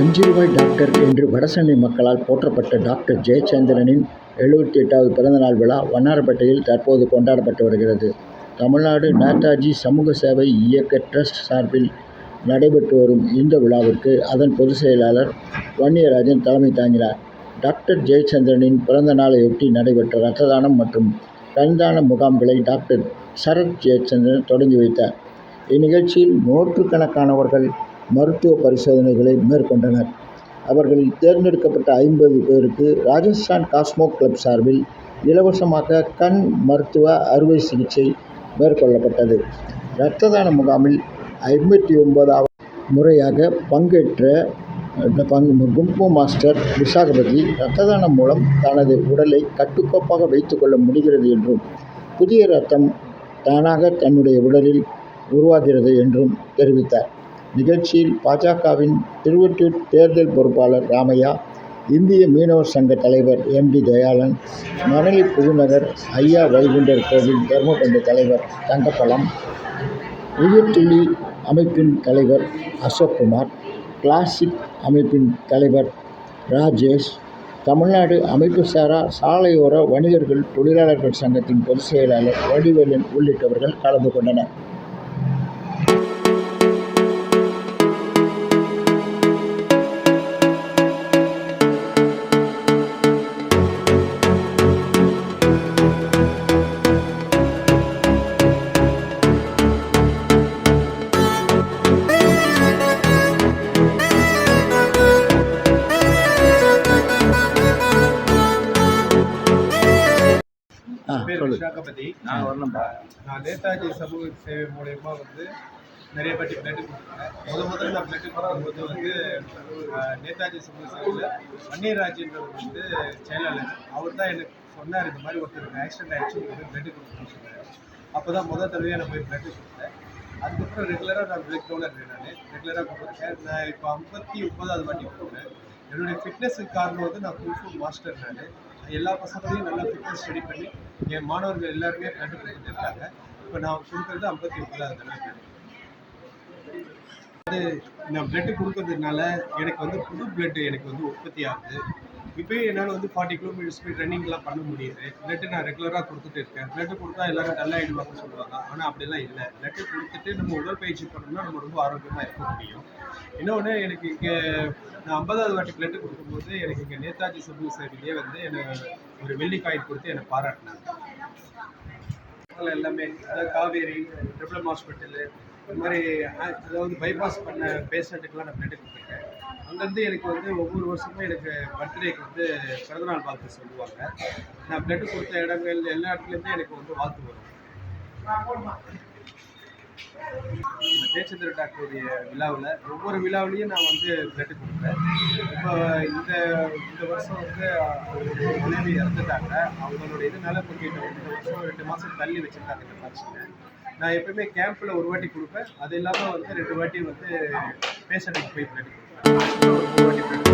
அஞ்சு ரூபாய் டாக்டர் என்று வடசென்னை மக்களால் போற்றப்பட்ட டாக்டர் ஜெயச்சந்திரனின் எழுபத்தி எட்டாவது பிறந்தநாள் விழா வண்ணாரப்பேட்டையில் தற்போது கொண்டாடப்பட்டு வருகிறது. தமிழ்நாடு நேதாஜி சமூக சேவை இயக்க ட்ரஸ்ட் சார்பில் நடைபெற்று வரும் இந்த விழாவிற்கு அதன் பொதுச் செயலாளர் வன்னியராஜன் தலைமை தாங்கினார். டாக்டர் ஜெயச்சந்திரனின் பிறந்த நாளையொட்டி நடைபெற்ற ரத்த தானம் மற்றும் கண் முகாம்களை டாக்டர் சரத் ஜெயச்சந்திரன் தொடங்கி வைத்தார். இந்நிகழ்ச்சியில் நூற்றுக்கணக்கானவர்கள் மருத்துவ பரிசோதனைகளை மேற்கொண்டனர். அவர்களில் தேர்ந்தெடுக்கப்பட்ட ஐம்பது பேருக்கு ராஜஸ்தான் காஸ்மோ கிளப் சார்பில் இலவசமாக கண் மருத்துவ அறுவை சிகிச்சை மேற்கொள்ளப்பட்டது. ரத்த தான முகாமில் ஐம்பத்தி ஒன்பதாவது முறையாக பங்கேற்ற பங்கு கும்பு மாஸ்டர் விசாகபதி ரத்த தானம் மூலம் தனது உடலை கட்டுக்கோப்பாக வைத்துக்கொள்ள முடிகிறது என்றும் புதிய ரத்தம் தானாக தன்னுடைய உடலில் உருவாகிறது என்றும் தெரிவித்தார். நிகழ்ச்சியில் பாஜகவின் திருவொற்றியூர் தேர்தல் பொறுப்பாளர் ராமையா இந்திய மீனவர் சங்க தலைவர் எம். டி. தயாளன் மணலி புதுநகர் ஐயா வைகுண்டர் கோவில் தர்மபந்து தலைவர் தங்கப்பழம் உயிர்த்துள்ளி அமைப்பின் தலைவர் அசோக்குமார் கிளாசிக் அமைப்பின் தலைவர் ராஜேஷ் தமிழ்நாடு அமைப்புசாரா சாலையோர வணிகர்கள் தொழிலாளர்கள் சங்கத்தின் பொதுச் செயலாளர் வடிவேலன் உள்ளிட்டவர்கள் கலந்து கொண்டனர். விசாகபதி நான் வரணும்பா. நான் நேதாஜி சமூக சேவை மூலயமா வந்து நிறைய வாட்டி பிளட்டு கொடுத்துருக்கேன் முத முதல்ல நான் பிளட்டு கொடுக்கும்போது வந்து நேதாஜி சமூக சேவையில் வன்னியராஜன்றவர் வந்து செயலாளர். அவர் தான் எனக்கு சொன்னார் இந்த மாதிரி ஒருத்தருக்கு ஆக்சிடென்ட் ஆயிடுச்சு உங்களுக்கு பிளட்டு சொன்னார். அப்போ தான் முதல் தடவையாக நான் போய் பிளட்டு கொடுத்தேன். அதுக்கப்புறம் ரெகுலராக நான் பிளட் டோனர் நான் ரெகுலராக கொடுத்துருக்கேன் நான் இப்போ ஐம்பத்தி ஒன்பதாவது வாட்டி கொடுக்குறேன். என்னுடைய ஃபிட்னஸுக்கு காரணம் வந்து நான் குல்ஃபு மாஸ்டர் நான். எல்லா பசங்களையும் நல்லா ஃபிட்னஸ் ஸ்டடி பண்ணி என் மாணவர்கள் எல்லாருமே பிளட் இருக்காங்க இப்போ நான் கொடுக்குறது ஐம்பத்தி ஒன்பதாவது தடவை அது நான் பிளட்டு கொடுக்கறதுனால எனக்கு வந்து புது பிளட்டு எனக்கு வந்து உற்பத்தி ஆகுது. இப்போயும் என்னால் வந்து ஃபார்ட்டி கிலோமீட்டர் ஸ்பீட் ரன்னிங்லாம் பண்ண முடியுது. பிளட்டு நான் ரெகுலராக கொடுத்துட்டு இருக்கேன். பிளட்டு கொடுத்தா எல்லாரும் நல்லா ஆயிடுவாங்கன்னு சொல்லுவாங்க. ஆனால் அப்படிலாம் இல்லை. பிளட்டு கொடுத்துட்டு நம்ம உடற்பயிற்சி பண்ணோம்னா நம்ம ரொம்ப ஆரோக்கியமாக இருக்க முடியும். இன்னொன்று எனக்கு இங்கே நான் ஐம்பதாவது வாட்டி பிளட்டு கொடுக்கும்போது எனக்கு இங்கே நேதாஜி சமூக சேவையிலே வந்து என்னை ஒரு வெள்ளி காயின் கொடுத்து என்னை பாராட்டினாங்க. எல்லாமே அதாவது காவேரி ட்ரிபிளம் ஹாஸ்பிட்டலு இந்த மாதிரி அதாவது பைபாஸ் பண்ண பேஷண்ட்டுக்கெலாம் நான் பிளட்டு கொடுத்தேன் அங்கேருந்து எனக்கு வந்து ஒவ்வொரு வருஷமும் எனக்கு பர்த்டேக்கு வந்து பிறந்தநாள் வாழ்த்து சொல்லுவாங்க. நான் பிளட் கொடுத்த இடங்கள் எல்லா இடத்துலேருந்தே எனக்கு வந்து வாழ்த்து வரும். இந்த ஜெயச்சந்திர டாக்டருடைய விழாவில் ஒவ்வொரு விழாவிலையும் நான் வந்து பிளட் கொடுப்பேன். இப்போ இந்த இந்த வருஷம் வந்து அவருடைய மனைவி இறந்துட்டாங்க. அவங்களுடைய இதனால கொஞ்சம் இந்த இந்த வருஷம் ரெண்டு மாதம் தள்ளி வச்சுருக்காங்க இந்த ஃபங்க்ஷனை நான் எப்பவுமே கேம்பில் ஒரு வாட்டி கொடுப்பேன். அது இல்லாமல் வந்து ரெண்டு வாட்டி வந்து பேஷண்ட்டுக்கு போய் பிளட் கொடுப்பேன். I still